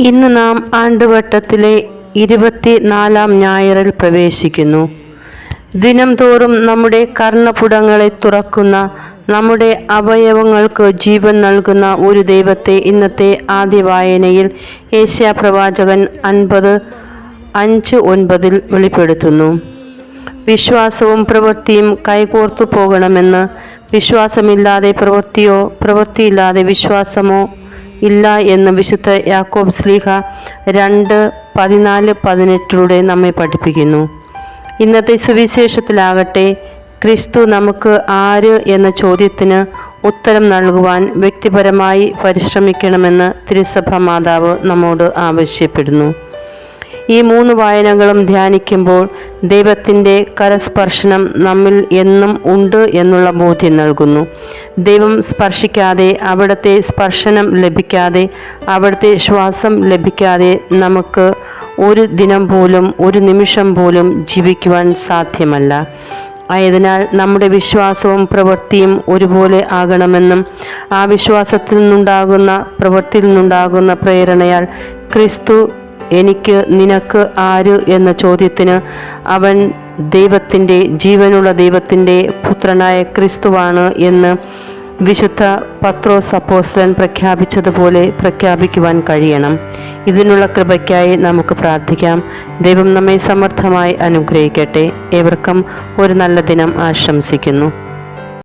ഇന്ന് നാം ആണ്ടുവട്ടത്തിലെ ഇരുപത്തിനാലാം ഞായറിൽ പ്രവേശിക്കുന്നു. ദിനം തോറും നമ്മുടെ കർണപുടങ്ങളെ തുറക്കുന്ന നമ്മുടെ അവയവങ്ങൾക്ക് ജീവൻ നൽകുന്ന ഒരു ദൈവത്തെ ഇന്നത്തെ ആദ്യ വായനയിൽ ഏഷ്യ പ്രവാചകൻ അൻപത് അഞ്ച് ഒൻപതിൽ വെളിപ്പെടുത്തുന്നു. വിശ്വാസവും പ്രവൃത്തിയും കൈകോർത്തു പോകണമെന്ന് വിശ്വാസമില്ലാതെ പ്രവൃത്തിയോ പ്രവൃത്തിയില്ലാതെ വിശ്വാസമോ ഇല്ല എന്ന് വിശുദ്ധ യാക്കോബ് സ്ലീഹ രണ്ട് പതിനാല് പതിനെട്ടിലൂടെ നമ്മെ പഠിപ്പിക്കുന്നു. ഇന്നത്തെ സുവിശേഷത്തിലാകട്ടെ ക്രിസ്തു നമുക്ക് ആര് എന്ന ചോദ്യത്തിന് ഉത്തരം നൽകുവാൻ വ്യക്തിപരമായി പരിശ്രമിക്കണമെന്ന് തിരുസഭ മാതാവ് നമ്മോട് ആവശ്യപ്പെടുന്നു. ഈ മൂന്ന് വായനകളും ധ്യാനിക്കുമ്പോൾ ദൈവത്തിന്റെ കരസ്പർശനം നമ്മിൽ എന്നും ഉണ്ട് എന്നുള്ള ബോധ്യം നൽകുന്നു. ദൈവം സ്പർശിക്കാതെ അവിടുത്തെ സ്പർശനം ലഭിക്കാതെ അവിടുത്തെ ശ്വാസം ലഭിക്കാതെ നമുക്ക് ഒരു ദിനം പോലും ഒരു നിമിഷം പോലും ജീവിക്കുവാൻ സാധ്യമല്ല. ആയതിനാൽ നമ്മുടെ വിശ്വാസവും പ്രവൃത്തിയും ഒരുപോലെ ആകണമെന്നും ആ വിശ്വാസത്തിൽ നിന്നുണ്ടാകുന്ന പ്രവൃത്തിയിൽ നിന്നുണ്ടാകുന്ന പ്രേരണയാൽ ക്രിസ്തു എനിക്ക് നിനക്ക് ആര് എന്ന ചോദ്യത്തിന് അവൻ ദൈവത്തിന്റെ ജീവനുള്ള ദൈവത്തിന്റെ പുത്രനായ ക്രിസ്തുവാണ് എന്ന് വിശുദ്ധ പത്രോസ് അപ്പോസ്തലൻ പ്രഖ്യാപിച്ചതുപോലെ പ്രഖ്യാപിക്കുവാൻ കഴിയണം. ഇതിനുള്ള കൃപയ്ക്കായി നമുക്ക് പ്രാർത്ഥിക്കാം. ദൈവം നമ്മെ സമർത്ഥമായി അനുഗ്രഹിക്കട്ടെ. ഏവർക്കും ഒരു നല്ല ദിനം ആശംസിക്കുന്നു.